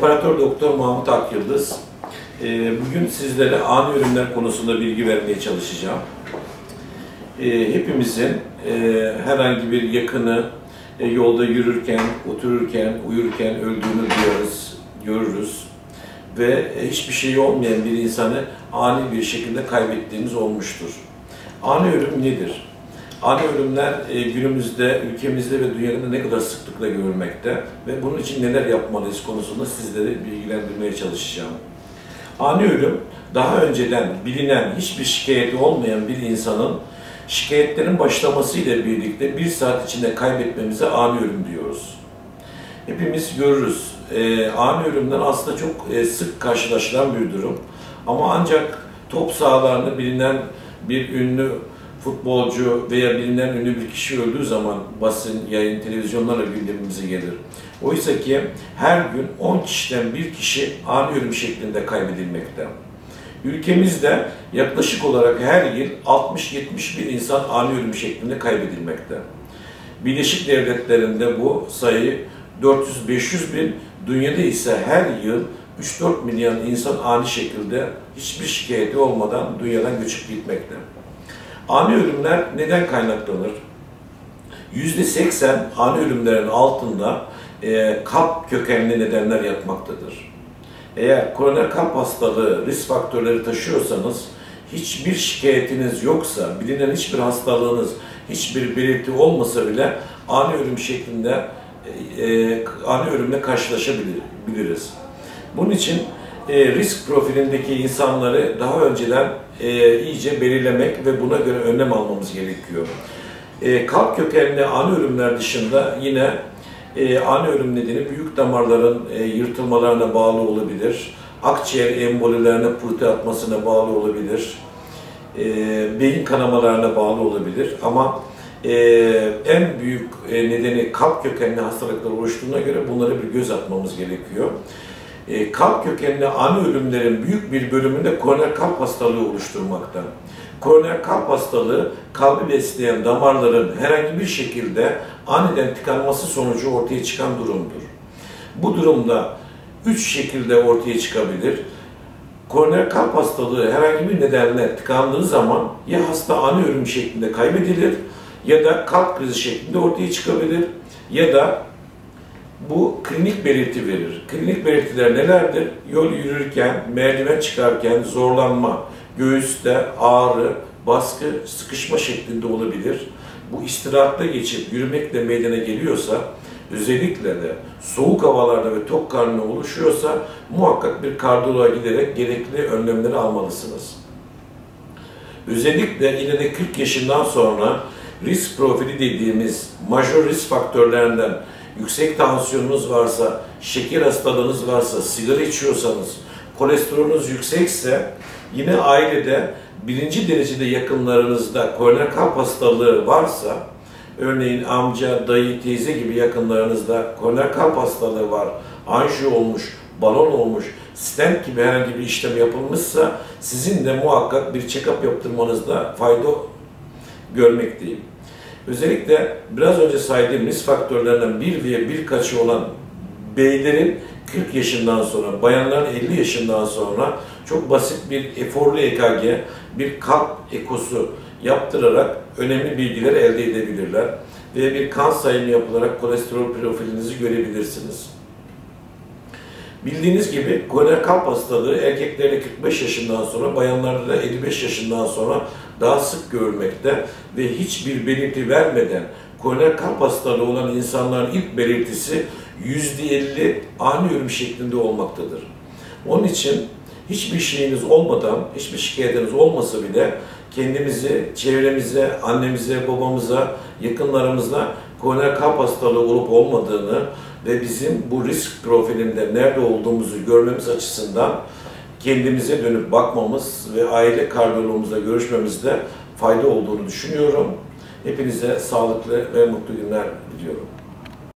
Operatör Doktor Mahmut Akyıldız. Ee, Bugün sizlere ani ölümler konusunda bilgi vermeye çalışacağım. Ee, Hepimizin e, herhangi bir yakını e, yolda yürürken, otururken, uyurken öldüğünü duyarız, görürüz. Ve e, hiçbir şey olmayan bir insanı ani bir şekilde kaybettiğimiz olmuştur. Ani ölüm nedir? Ani ölümler e, günümüzde, ülkemizde ve dünyada ne kadar sıklıkla görülmekte ve bunun için neler yapmalıyız konusunda sizleri bilgilendirmeye çalışacağım. Ani ölüm, daha önceden bilinen hiçbir şikayeti olmayan bir insanın şikayetlerin başlamasıyla birlikte bir saat içinde kaybetmemize ani ölüm diyoruz. Hepimiz görürüz. E, ani ölümden aslında çok e, sık karşılaşılan bir durum. Ama ancak top sahalarında bilinen bir ünlü futbolcu veya bilinen ünlü bir kişi öldüğü zaman basın, yayın, televizyonlarla gündemimize gelir. Oysa ki her gün 10 kişiden bir kişi ani ölüm şeklinde kaybedilmekte. Ülkemizde yaklaşık olarak her yıl 60-70 bin insan ani ölüm şeklinde kaybedilmekte. Birleşik Devletleri'nde bu sayı 400-500 bin, dünyada ise her yıl 3-4 milyon insan ani şekilde hiçbir şikayeti olmadan dünyadan göçüp gitmekte. Ani ölümler neden kaynaklanır? %80 ani ölümlerin altında e, kalp kökenli nedenler yatmaktadır. Eğer koroner kalp hastalığı risk faktörleri taşıyorsanız, hiçbir şikayetiniz yoksa, bilinen hiçbir hastalığınız, hiçbir belirti olmasa bile ani ölüm şeklinde e, e ani ölümle karşılaşabiliriz. Bunun için e, risk profilindeki insanları daha önceden e, iyice belirlemek ve buna göre önlem almamız gerekiyor. E, kalp kökenli ani ölümler dışında yine e, ani ölüm nedeni büyük damarların e, yırtılmalarına bağlı olabilir. Akciğer embolilerine pıhtı atmasına bağlı olabilir. E, beyin kanamalarına bağlı olabilir. Ama e, en büyük e, nedeni kalp kökenli hastalıklar oluştuğuna göre bunları bir göz atmamız gerekiyor. E, kalp kökenli ani ölümlerin büyük bir bölümünde koroner kalp hastalığı oluşturmakta. Koroner kalp hastalığı kalbi besleyen damarların herhangi bir şekilde aniden tıkanması sonucu ortaya çıkan durumdur. Bu durumda üç şekilde ortaya çıkabilir. Koroner kalp hastalığı herhangi bir nedenle tıkandığı zaman ya hasta ani ölüm şeklinde kaybedilir ya da kalp krizi şeklinde ortaya çıkabilir ya da bu klinik belirti verir. Klinik belirtiler nelerdir? Yol yürürken, merdiven çıkarken zorlanma, göğüste ağrı, baskı, sıkışma şeklinde olabilir. Bu istirahatta geçip yürümekle meydana geliyorsa, özellikle de soğuk havalarda ve tok karnına oluşuyorsa muhakkak bir kardiyoloğa giderek gerekli önlemleri almalısınız. Özellikle yine de 40 yaşından sonra risk profili dediğimiz major risk faktörlerinden yüksek tansiyonunuz varsa, şeker hastalığınız varsa, sigara içiyorsanız, kolesterolünüz yüksekse yine ailede birinci derecede yakınlarınızda koroner kalp hastalığı varsa, örneğin amca, dayı, teyze gibi yakınlarınızda koroner kalp hastalığı var, anjiyo olmuş, balon olmuş, stent gibi herhangi bir işlem yapılmışsa sizin de muhakkak bir check-up yaptırmanızda fayda görmekteyim. Özellikle biraz önce saydığım risk faktörlerinden bir veya birkaçı olan beylerin 40 yaşından sonra, bayanların 50 yaşından sonra çok basit bir eforlu EKG, bir kalp ekosu yaptırarak önemli bilgiler elde edebilirler. Ve bir kan sayımı yapılarak kolesterol profilinizi görebilirsiniz. Bildiğiniz gibi koroner kalp hastalığı erkeklerde 45 yaşından sonra, bayanlarda da 55 yaşından sonra daha sık görülmekte ve hiçbir belirti vermeden koroner kalp hastalığı olan insanların ilk belirtisi %50 ani ölüm şeklinde olmaktadır. Onun için hiçbir şeyiniz olmadan, hiçbir şikayetiniz olmasa bile kendimizi, çevremize, annemize, babamıza, yakınlarımızla koroner kalp hastalığı olup olmadığını ve bizim bu risk profilinde nerede olduğumuzu görmemiz açısından kendimize dönüp bakmamız ve aile kardiyologumuzla görüşmemizde fayda olduğunu düşünüyorum. Hepinize sağlıklı ve mutlu günler diliyorum.